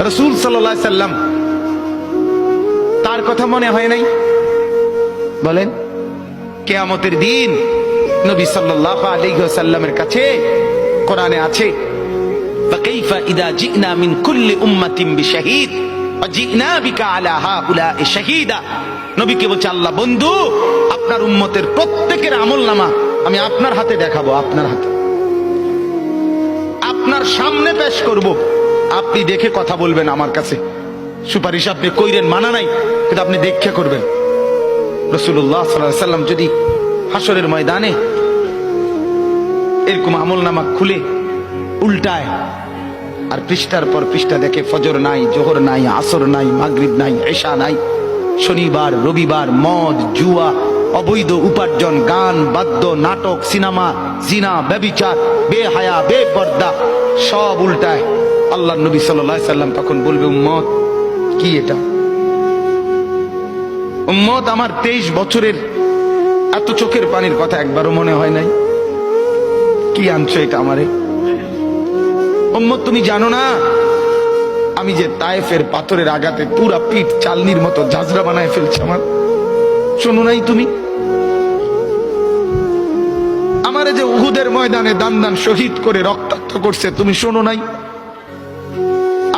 রসুল সাল্লাহ সাল্লাম তার কথা মনে হয় নাই বলেন কেয়ামতের দিন নবী সাল্লাহ আলাইসাল্লামের কাছে কোরআনে আছে فكيف إذا جئنا من كل أمة بشهيد وجئنا بك على هؤلاء شهيدا নবীকে বলছে আল্লাহ বন্ধু আপনার উম্মতের প্রত্যেকের আমল নামা আমি আপনার হাতে দেখাবো আপনার হাতে আপনার সামনে পেশ করব আপনি দেখে কথা বলবেন আমার কাছে। সুপারিশ আপনি কইরেন, মানা নাই, কিন্তু আপনি দেখে করবেন। রসুল্লাহ সাল্লাম যদি হাসরের ময়দানে এরকম আমল নামা খুলে, উল্টায়, আর পৃষ্ঠার পর পৃষ্ঠা দেখে ফজর নাই, জোহর নাই, আসর নাই, মাগরিব নাই এশা নাই, শনিবার, রবিবার, মদ, জুয়া, অবৈধ উপার্জন, গান, বাদ্য, নাটক, সিনেমা, জিনা, ব্যবিচার, বেহায়া, বেপর্দা, সব উল্টায়। আল্লাহ নবী সাল্লাম তখন বলবে, উম্মত, কি এটা? উম্মত, আমার তেইশ বছরের এত চোখের পানির কথা একবারও মনে হয় নাই। কি আনছো এটা আমারে? উম্মত, তুমি জানো না, আমি যে তায়েফের পাথরের আঘাতে পুরা পিঠ চালনির মতো ঝাঁঝরা বানায় ফেলছে আমার। শোনো নাই তুমি? আমারে যে উহুদের ময়দানে দান দান শহীদ করে রক্তাক্ত করছে, তুমি শোনো নাই?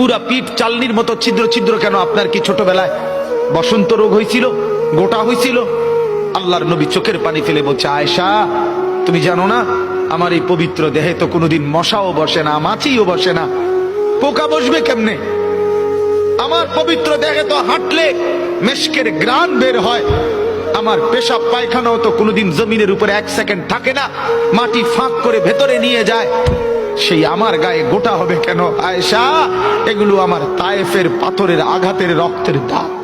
পুরা পিঠ চালনির মতো ছিদ্র ছিদ্র কেন আপনার কি ছোটবেলায় বসন্ত রোগ হয়েছিল গোটা হয়েছিল আল্লাহর নবী চোখের পানি ফেলে বলছে, আয়েশা, তুমি জানো না, আমার এই পবিত্র দেহে তো কোনোদিন মশাও বসে না, মাছিও বসে না। পোকা বসবে কেমনে? আমার পবিত্র দেহে তো হাঁটলে মেশকের গ্রান বের হয়। আমার পেশাব পায়খানাও তো কোনোদিন জমিনের উপরে এক সেকেন্ড থাকে না, মাটি ফাঁক করে ভেতরে নিয়ে যায়। সেই আমার গায়ে গোটা হবে কেন? আয়েশা, এগুলো আমার তায়েফের পাথরের আঘাতের রক্তের দাগ।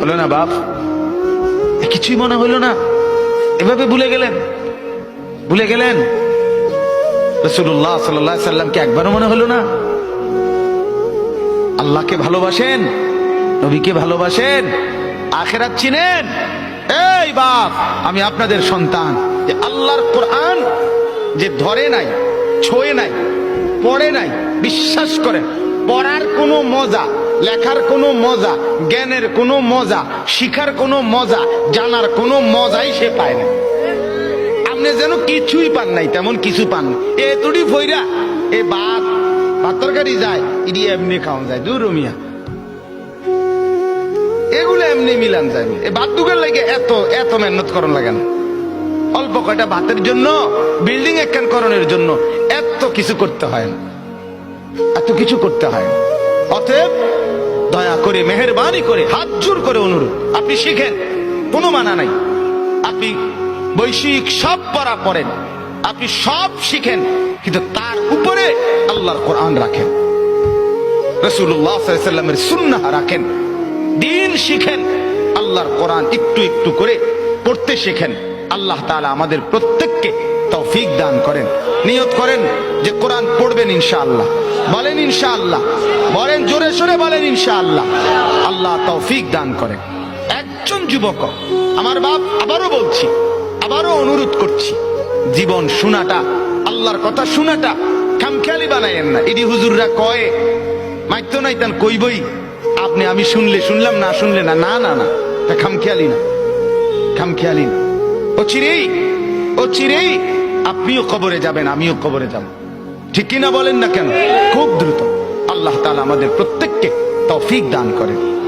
হলো না বাপ? কিছুই মনে হলো না। এভাবে ভুলে গেলেন? ভুলে গেলেন? রসুল্লাহ সাল্লাহ সাল্লামকে একবারও মনে হলো না? আল্লাহকে ভালোবাসেন? নবীকে ভালোবাসেন? আখেরাত চিনেন? এই বাপ। আমি আপনাদের সন্তান। যে আল্লাহর কোরআন যে ধরে নাই, ছোঁয়ে নাই, পড়ে নাই, বিশ্বাস করেন পড়ার কোনো মজা, লেখার কোনো মজা, জ্ঞানের কোনো মজা, শিখার কোনো মজা, জানার কোনো মজাই সে পায় না। আপনি যেন কিছুই পান নাই, তেমন কিছু পান না এ তুড়ি ফইরা এ ভাত ভাত যায় ইডি এমনি খাওয়া যায়। দূর রমিয়া। এগুলো এমনি মিলান যায়। এ ভাত দুগের লাগে এত এত মেহনত করন লাগে না। অল্প কয়টা ভাতের জন্য বিল্ডিং একখান করণের জন্য এত কিছু করতে হয় না। এত কিছু করতে হয় না। অতএব দয়া করে, মেহরবানি করে, হাত জোর করে অনুরোধ। আপনি শিখেন, কোনো মানা নাই। আপনি বৈশ্বিক সব পড়া পড়েন। আপনি সব শিখেন, কিন্তু তার উপরে আল্লাহর কোরআন রাখেন। রসুল্লাহ সাল্লামের সুন্নাহ রাখেন। দিন শিখেন, আল্লাহর কোরআন একটু একটু করে পড়তে শেখেন। আল্লাহ তালা আমাদের প্রত্যেককে তৌফিক দান করেন। নিয়ত করেন যে কোরআন পড়বেন ইনশাআল্লাহ। বলেন ইনশাআল্লাহ। বলেন জোরে সোরে বলেন ইনশাআল্লাহ। আল্লাহ তৌফিক দান করেন। একজন যুবক, আমার বাপ আবারও বলছি, আবারও অনুরোধ করছি, জীবন শোনাটা, আল্লাহর কথা শোনাটা খামখেয়ালি বানাইয়েন না। ইডি হুজুররা কয়ে মাইতো নাই তান কইবই? আপনি আমি শুনলে, শুনলাম না, শুনলে না না না না। তা খামখেয়ালি না খামখেয়ালি না। ও চিরেই ও চিরেই, আপনিও কবরে যাবেন, আমিও কবরে যাব। ঠিক কিনা বলেন না কেন? খুব দ্রুত। আল্লাহ তালা আমাদের প্রত্যেককে তফিক দান করেন।